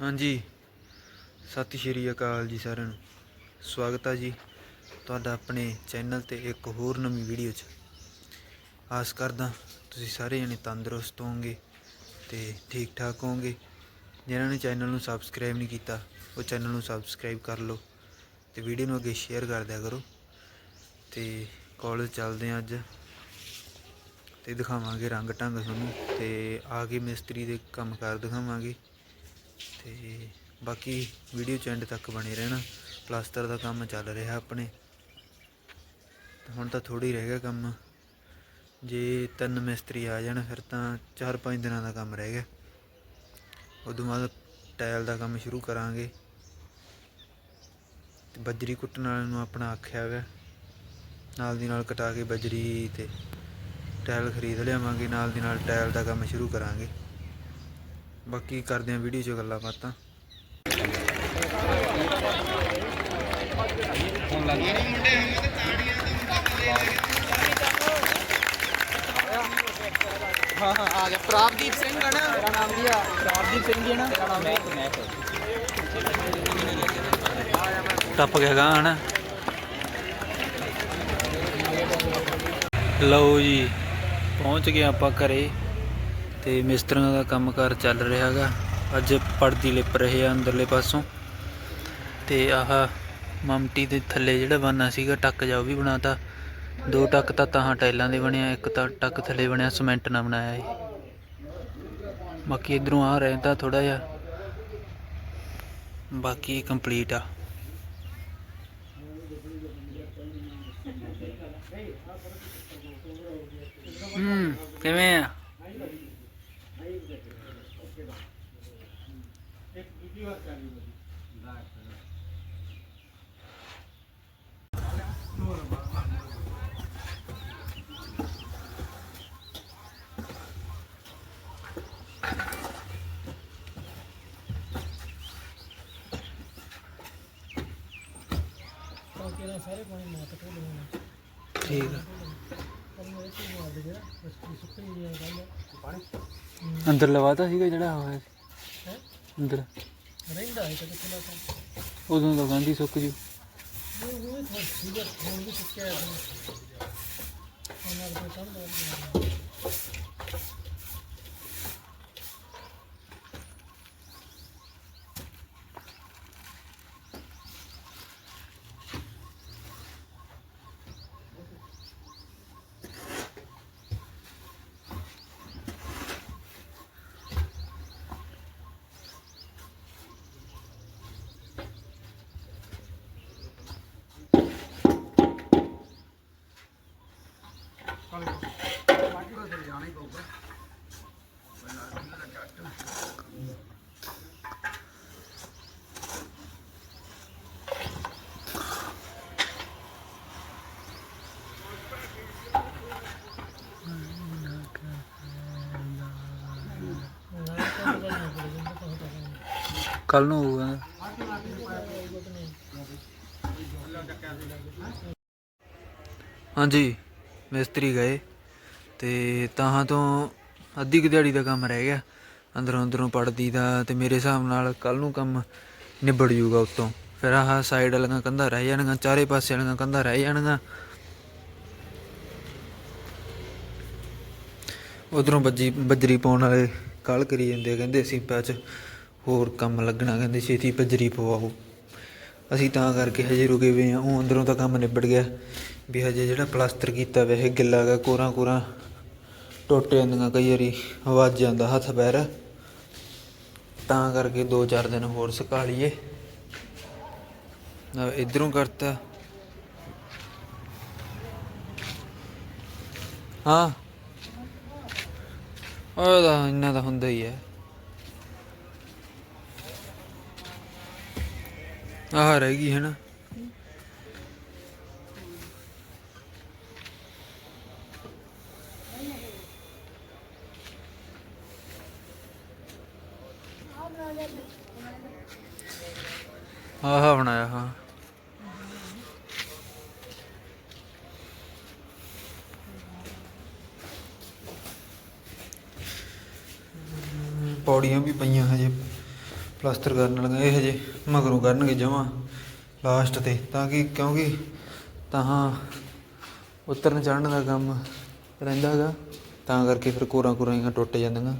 ਹਾਂਜੀ। ਸਤਿ ਸ਼੍ਰੀ ਅਕਾਲ ਜੀ ਸਾਰਿਆਂ ਨੂੰ। ਸਵਾਗਤ ਹੈ ਜੀ ਤੁਹਾਡਾ ਆਪਣੇ ਚੈਨਲ ਤੇ ਇੱਕ ਹੋਰ ਨਵੀਂ ਵੀਡੀਓ 'ਚ। ਆਸ ਕਰਦਾ ਤੁਸੀਂ ਸਾਰੇ ਜਣੇ ਤੰਦਰੁਸਤ ਹੋਵੋਗੇ ਤੇ ਠੀਕ ਠਾਕ ਹੋਵੋਗੇ। ਜਿਨ੍ਹਾਂ ਨੇ ਚੈਨਲ ਨੂੰ ਸਬਸਕ੍ਰਾਈਬ ਨਹੀਂ ਕੀਤਾ, ਉਹ ਚੈਨਲ ਨੂੰ ਸਬਸਕ੍ਰਾਈਬ ਕਰ ਲਓ ਤੇ ਵੀਡੀਓ ਨੂੰ ਅੱਗੇ ਸ਼ੇਅਰ ਕਰ ਦਿਆ ਕਰੋ। ਤੇ ਕਾਲਜ ਚੱਲਦੇ ਹਾਂ ਅੱਜ ਤੇ ਦਿਖਾਵਾਂਗੇ ਰੰਗ ਢੰਗ ਤੁਹਾਨੂੰ ਤੇ ਆ ਕੇ ਮਿਸਤਰੀ ਦੇ ਕੰਮ ਕਾਰ ਦਿਖਾਵਾਂਗੇ। ਤੇ ਬਾਕੀ ਵੀਡੀਓ ਚ ਐਂਡ ਤੱਕ ਬਣੇ ਰਹਿਣਾ। ਪਲਾਸਟਰ ਦਾ ਕੰਮ ਚੱਲ ਰਿਹਾ ਆਪਣੇ। ਹੁਣ ਤਾਂ ਥੋੜੀ ਰਹਿ ਗਿਆ ਕੰਮ। ਜੇ ਤਿੰਨ ਮਿਸਤਰੀ ਆ ਜਾਣ, ਫਿਰ ਤਾਂ 4-5 ਦਿਨਾਂ ਦਾ ਕੰਮ ਰਹਿ ਗਿਆ। ਉਦੋਂ ਬਾਅਦ ਟਾਇਲ ਦਾ ਕੰਮ ਸ਼ੁਰੂ ਕਰਾਂਗੇ। ਤੇ ਬਜਰੀ ਕੁੱਟਣ ਵਾਲੇ ਨੂੰ ਆਪਣਾ ਆਖਿਆ ਹੋਇਆ। ਨਾਲ ਦੀ ਨਾਲ ਕਟਾ ਕੇ ਬਜਰੀ ਤੇ ਟਾਇਲ ਖਰੀਦ ਲਿਆਵਾਂਗੇ। ਨਾਲ ਦੀ ਨਾਲ ਟਾਇਲ ਦਾ ਕੰਮ ਸ਼ੁਰੂ ਕਰਾਂਗੇ। ਬਾਕੀ ਕਰਦੇ ਆਂ ਵੀਡੀਓ 'ਚ ਗੱਲਾਂ ਬਾਤਾਂ। ਹਾਂ ਹਾਂ ਆ ਗਿਆ ਪ੍ਰਾਪਦੀਪ ਸਿੰਘ ਹੈ ਨਾ ਮੇਰਾ ਨਾਮ ਕੀ ਆ ਪ੍ਰਾਪਦੀਪ ਸਿੰਘ ਜੀ ਹੈ ਨਾ ਮੇਰਾ ਨਾਮ ਹੈ ਟੱਪ ਗਿਆ ਗਾ ਹਨਾ। ਲਓ ਜੀ, ਪਹੁੰਚ ਗਏ ਆਪਾਂ ਘਰੇ। ਤੇ ਮਿਸਤਰੀਆਂ ਦਾ ਕੰਮਕਾਰ ਚੱਲ ਰਿਹਾ ਹੈਗਾ। ਅੱਜ ਪਰਦੀ ਲਿਪ ਰਹੇ ਆ ਅੰਦਰਲੇ ਪਾਸੋਂ। ਤੇ ਆਹ ਮਮਟੀ ਦੇ ਥੱਲੇ ਜਿਹੜਾ ਬਾਨਾ ਸੀਗਾ, ਟੱਕ ਜਾ ਉਹ ਵੀ ਬਣਾਤਾ। ਦੋ ਟੱਕ ਤਾਂ ਤਾਂ ਟਾਈਲਾਂ ਦੇ ਬਣਿਆ, ਇੱਕ ਤਾਂ ਟੱਕ ਥੱਲੇ ਬਣਿਆ, ਸੀਮੈਂਟ ਨਾਲ ਬਣਾਇਆ ਏ ਬਾਕੀ ਇਧਰੋਂ ਆ ਰਹਿੰਦਾ ਥੋੜਾ ਜਿਹਾ। ਬਾਕੀ ਕੰਪਲੀਟ ਆ। ਹੂੰ, ਕਿਵੇਂ ਆ? ठीक है ਅੰਦਰ ਲਵਾਤਾ ਸੀਗਾ ਜਿਹੜਾ ਹੋਇਆ ਸੀ। ਅੰਦਰ। ਰਹਿੰਦਾ ਹੈ ਕਦੇ ਖੁੱਲਾ ਤਾਂ? ਉਦੋਂ ਤਾਂ ਗਾਂਧੀ ਸੁੱਕ ਜੂ। ਉਹ ਉਹ ਥੋੜਾ ਸੀਗਾ ਫੋਨ ਵੀ ਚੁੱਕਿਆ ਹੈ। ਉਹਨਾਂ ਦੇ ਕੰਮ ਦਾ ਨਾ ਤਾਂ ਪਤਾ ਨਹੀਂ ਲੱਗਦਾ ਤਾਂ ਪਤਾ ਨਹੀਂ ਕੱਲ ਨੂੰ ਹੋਊਗਾ। ਹਾਂਜੀ, ਮਿਸਤਰੀ ਗਏ ਤੇ ਤਾਹਾਂ ਤੋਂ ਅੱਧੀ ਕੁ ਦਿਹਾੜੀ ਦਾ ਕੰਮ ਰਹਿ ਗਿਆ। ਅੰਦਰੋਂ ਅੰਦਰੋਂ ਪੜਦੀ ਦਾ ਤੇ ਮੇਰੇ ਹਿਸਾਬ ਨਾਲ ਕੱਲ ਨੂੰ ਕੰਮ ਨਿਬੜ ਜੂਗਾ ਉਤੋਂ। ਫਿਰ ਆਹ ਸਾਈਡ ਵਾਲੀਆਂ ਕੰਧਾਂ ਰਹਿ ਜਾਣਗੀਆਂ, ਚਾਰੇ ਪਾਸੇ ਵਾਲੀਆਂ ਕੰਧਾਂ ਰਹਿ ਜਾਣਗੀਆਂ। ਉਧਰੋਂ ਬੱਜੀ ਬੱਜਰੀ ਪਾਉਣ ਵਾਲੇ ਕਾਲ ਕਰੀ ਜਾਂਦੇ ਕਹਿੰਦੇ ਅਸੀਂ ਬਾਅਦ ਹੋਰ ਕੰਮ ਲੱਗਣਾ, ਕਹਿੰਦੇ ਛੇਤੀ ਬੱਜਰੀ ਪਵਾਓ। ਅਸੀਂ ਤਾਂ ਕਰਕੇ ਹਜੇ ਰੁਕੇ ਹੋਏ ਆ ਉਹ ਅੰਦਰੋਂ ਤਾਂ ਕੰਮ ਨਿਬੜ ਗਿਆ ਵੀ ਹਜੇ ਜਿਹੜਾ ਪਲਾਸਟਰ ਕੀਤਾ ਵੈਸੇ ਗਿੱਲਾ ਗਾ ਕੋਰਾਂ ਕੋਰਾਂ ਟੁੱਟ ਜਾਂਦੀਆਂ, ਕਈ ਵਾਰੀ ਆਵਾਜ਼ ਜਾਂਦਾ ਹੱਥ ਪੈਰ। ਤਾਂ ਕਰਕੇ 2-4 ਦਿਨ ਹੋਰ ਸੁਕਾ ਲਈਏ। ਨਾ ਇਧਰੋਂ ਕਰਤਾ। ਹਾਂ। ਉਹ ਤਾਂ ਇੰਨਾ ਤਾਂ ਹੁੰਦਾ ਹੀ ਹੈ। ਆਹ ਰਹਿ ਗਈ ਹੈ ਨਾ। ਆਹ ਬਣਾਇਆ, ਹਾਂ। ਪੌੜੀਆਂ ਵੀ ਪਈਆਂ ਹਜੇ, ਪਲਾਸਟਰ ਕਰਨ ਵਾਲੀਆਂ ਇਹ ਹਜੇ ਮਗਰੋਂ ਕਰਨਗੇ ਜਮਾ ਲਾਸਟ ਤੇ, ਤਾਂ ਕਿ ਕਿਉਂਕਿ ਤਾਂ ਉਤਰਨ ਚੜਨ ਦਾ ਕੰਮ ਰਹਿੰਦਾ ਹੈਗਾ ਤਾਂ ਕਰਕੇ ਫਿਰ ਕੋਰਾਂ ਕੋਰਾਂ ਟੁੱਟ ਜਾਂਦੀਆਂ।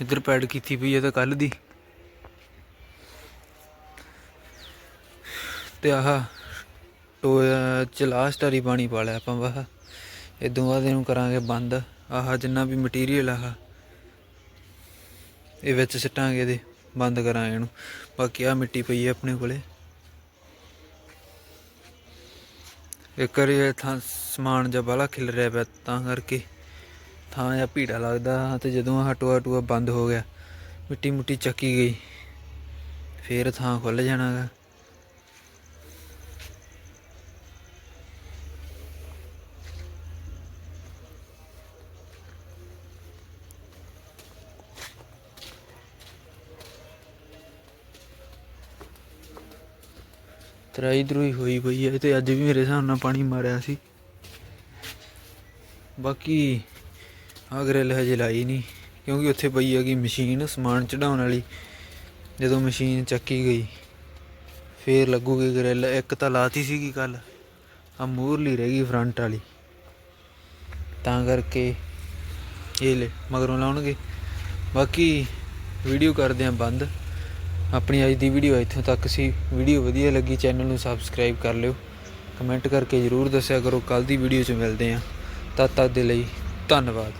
ਇੱਧਰ ਪੈਡ ਕੀਤੀ ਪਈ ਹੈ ਤਾਂ ਕੱਲ ਦੀ। ਤੇ ਆਹ ਟੋਇਆ ਚ ਲਾਸਟ ਵਾਰੀ ਪਾਣੀ ਪਾ ਲਿਆ ਆਪਾਂ ਵਾਹ। ਇਦੋਂ ਬਾਅਦ ਇਹਨੂੰ ਕਰਾਂਗੇ ਬੰਦ। ਆਹ ਜਿੰਨਾ ਵੀ ਮਟੀਰੀਅਲ ਆਹ, ਇਹ ਵਿੱਚ ਸਿੱਟਾਂਗੇ ਇਹਦੇ, ਬੰਦ ਕਰਾਂਗੇ ਇਹਨੂੰ। ਬਾਕੀ ਆ ਮਿੱਟੀ ਪਈ ਹੈ ਆਪਣੇ ਕੋਲੇ। ਇੱਕ ਵਾਰੀ ਇਹ ਥਾਂ ਸਮਾਨ ਜਾਂ ਬਾਹਲਾ ਖਿਲ ਰਿਹਾ ਪਿਆ ਤਾਂ ਕਰਕੇ। ਥਾਂ ਜਾਂ ਭੀੜਾ ਲੱਗਦਾ, ਤੇ ਜਦੋਂ ਆਹ ਟੋਆ ਟੋਆ ਬੰਦ ਹੋ ਗਿਆ, ਮਿੱਟੀ ਮੁੱਟੀ ਚੱਕੀ ਗਈ। ਫੇਰ ਥਾਂ ਖੁੱਲ ਜਾਣਾਗਾ। ਤਰਾਈ ਦਰੂਈ ਹੋਈ ਪਈ ਹੈ ਤੇ ਅੱਜ ਵੀ ਮੇਰੇ ਹਿਸਾਬ ਨਾਲ ਪਾਣੀ ਮਾਰਿਆ ਸੀ। ਬਾਕੀ ਆਹ ਗ੍ਰਿਲ ਹਜੇ ਲਾਈ ਨਹੀਂ, ਕਿਉਂਕਿ ਉੱਥੇ ਪਈ ਹੈਗੀ ਮਸ਼ੀਨ, ਸਮਾਨ ਚੜਾਉਣ ਵਾਲੀ। ਜਦੋਂ ਮਸ਼ੀਨ ਚੱਕੀ ਗਈ, ਫੇਰ ਲੱਗੂਗੀ ਗ੍ਰਿਲ ਇੱਕ ਤਾਂ ਲਾਤੀ ਸੀਗੀ ਕੱਲ ਆ ਮੂਰਲੀ ਰਹਿ ਗਈ ਫਰੰਟ ਵਾਲੀ। ਤਾਂ ਕਰਕੇ ਇਹ ਲੈ, ਮਗਰੋਂ ਲਾਉਣਗੇ। ਬਾਕੀ ਵੀਡੀਓ ਕਰਦੇ ਆਂ ਬੰਦ। ਆਪਣੀ ਅੱਜ ਦੀ ਵੀਡੀਓ ਇੱਥੋਂ ਤੱਕ ਸੀ। ਵੀਡੀਓ ਵਧੀਆ ਲੱਗੀ ਚੈਨਲ ਨੂੰ ਸਬਸਕ੍ਰਾਈਬ ਕਰ ਲਿਓ। ਕਮੈਂਟ ਕਰਕੇ ਜਰੂਰ ਦੱਸਿਆ ਕਰੋ ਕੱਲ ਦੀ ਵੀਡੀਓ 'ਚ ਮਿਲਦੇ ਆਂ ਤਦ ਤੱਕ ਦੇ ਲਈ ਧੰਨਵਾਦ।